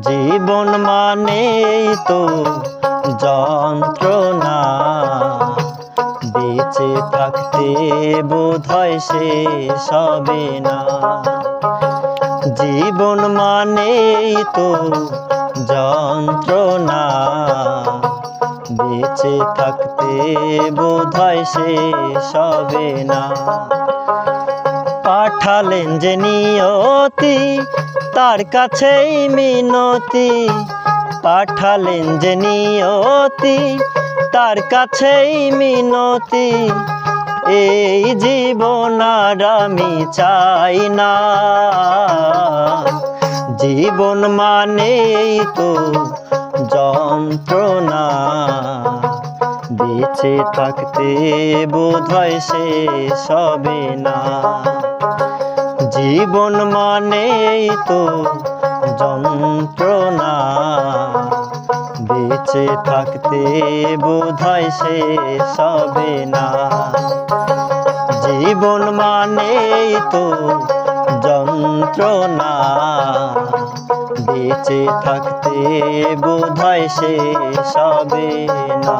জীবন মানেই তো যন্ত্রণা। বেঁচে থাকতে বোধ হয় শেষ হবে না। জীবন মানেই তো যন্ত্রণা। বেঁচে থাকতে বোধ হয় শেষ হবে না। পাঠালেন যে নিয়তি, তার কাছেই মিনতি। পাঠালেন যে নিয়তি, তার কাছেই মিনতি। এই জীবন আর আমি চাই না। জীবন মানেই তো যন্ত্রণা। বেঁচে থাকতে বোধ হয় শেষ হবে না। জীবন মানেই তো যন্ত্রণা। বেঁচে থাকতে বোধ হয় শেষ হবে না। জীবন মানেই তো যন্ত্রণা। বেঁচে থাকতে বোধ হয় শেষ হবে না।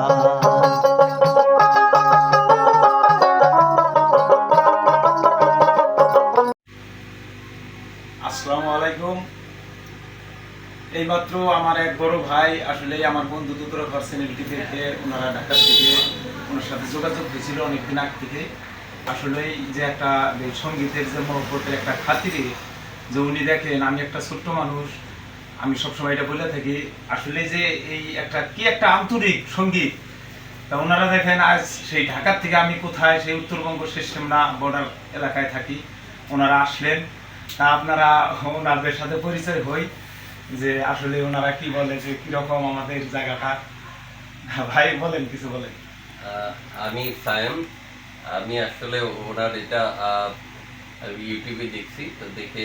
এইমাত্র আমার এক বড় ভাই আসলে আমার বন্ধু দুটোর পার্সোনালিটি দেখে ওনারা ঢাকা থেকে ওনার সাথে যোগাযোগ হয়েছিল অনেকদিন আগ থেকে। আসলে যে একটা সঙ্গীতের যে মহব্বতের একটা খাতিরে যে উনি দেখেন, আমি একটা ছোট্ট মানুষ, আমি সবসময় এটা বলে থাকি আসলে যে এই একটা কি একটা আন্তরিক সংগীত। তা ওনারা দেখেন, আজ সেই ঢাকার থেকে আমি কোথায়, সেই উত্তরবঙ্গ সিমনা বর্ডার এলাকায় থাকি, ওনারা আসলেন। তা আপনারা ওনাদের সাথে পরিচয় হই। যে আসলে ওনারা কি বলে যে কীরকম আমাদের জায়গাটা? ভাই বলেন, কিছু বলেন। আমি সায়েম। আমি আসলে ওনার এটা ইউটিউবে দেখছি, তো দেখে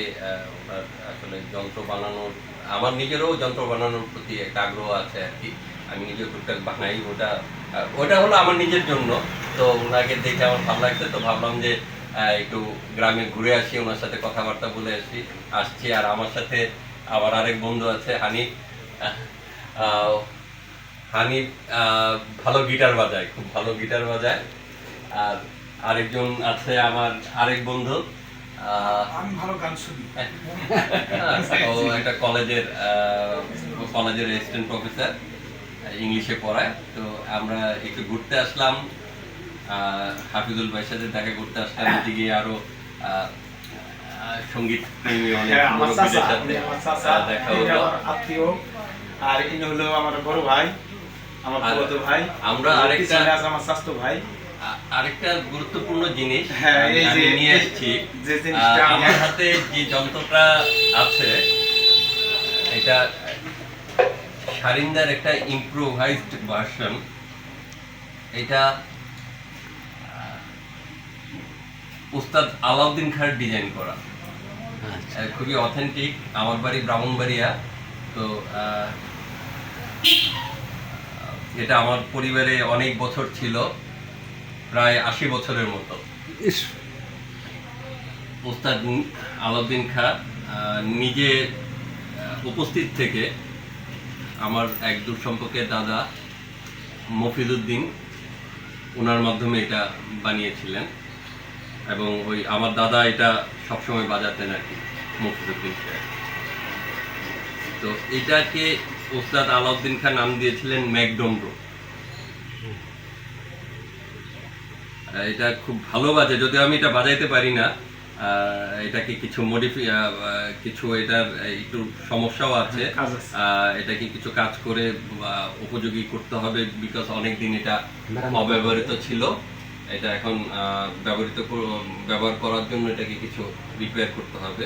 ওনার আসলে যন্ত্র বানানোর, আমার নিজেরও যন্ত্র বানানোর প্রতি একটা আগ্রহ আছে আর কি। আমি নিজে টুকটাক বানাই, ওটা ওটা হলো আমার নিজের জন্য। তো ওনাকে দেখে আমার ভালো লাগছে, তো ভাবলাম যে একটু গ্রামে ঘুরে আসি, ওনার সাথে কথাবার্তা বলে আসি, আসছি আর আমার সাথে আমার আরেক বন্ধু আছে হানিফ আহ, হানিফ ভালো গিটার বাজায় খুব ভালো গিটার বাজায়। আর আরেকজন আছে আমার আরেক বন্ধু। আমি ভালো গান শুনি। ও একটা কলেজের কলেজের অ্যাসিস্ট্যান্ট প্রফেসর ইংলিশে পড়ায়। তো আমরা একটু ঘুরতে আসলাম। আহ, হাফিজুল ভাইয়ের সাথে দেখা করতে আসলাম। এদিকে আরও সংগীত প্রেমী অনেক হ্যাঁ, মুরব্বীদের সাথে দেখা হলো। আত্মীয়। আর ইনি হলো আমার বড় ভাই আমার বড় ভাই। আমরা আরেকটা- আমার স্বাস্থ্য ভাই। আরেকটা গুরুত্বপূর্ণ জিনিস হ্যাঁ, আমি নিয়ে এসেছি আমার হাতে যে যন্ত্রটা আছে এটা সারিন্দার একটা ইম্প্রোভাইজড ভার্সন এটা উস্তাদ আলাউদ্দিন খার ডিজাইন করা। খুবই অথেন্টিক আমার বাড়ি ব্রাহ্মণবাড়িয়া। তো এটা আমার পরিবারে অনেক বছর ছিল প্রায় আশি বছরের মতো। ওস্তাদ আলাউদ্দিন খা নিজে উপস্থিত থেকে আমার এক দূর সম্পর্কে দাদা মফিদুদ্দিন ওনার মাধ্যমে এটা বানিয়েছিলেন। এবং ওই আমার দাদা এটা সবসময় বাজাতেন আর কি মফিদুদ্দিন সাহেব। তো এটাকে ওস্তাদ আলাউদ্দিন খান নাম দিয়েছিলেন ম্যাকডোমরো। এটা খুব ভালো বাজে যদিও আমি এটা বাজাইতে পারি না এটাকে কিছু মডিফি কিছু এটার একটু সমস্যাও আছে। আহ, এটাকে কিছু কাজ করে উপযোগী করতে হবে বিকজ অনেকদিন এটা অব্যবহৃত ছিল। এটা এখন ব্যবহৃত ব্যবহার করার জন্য এটাকে কিছু রিপেয়ার করতে হবে।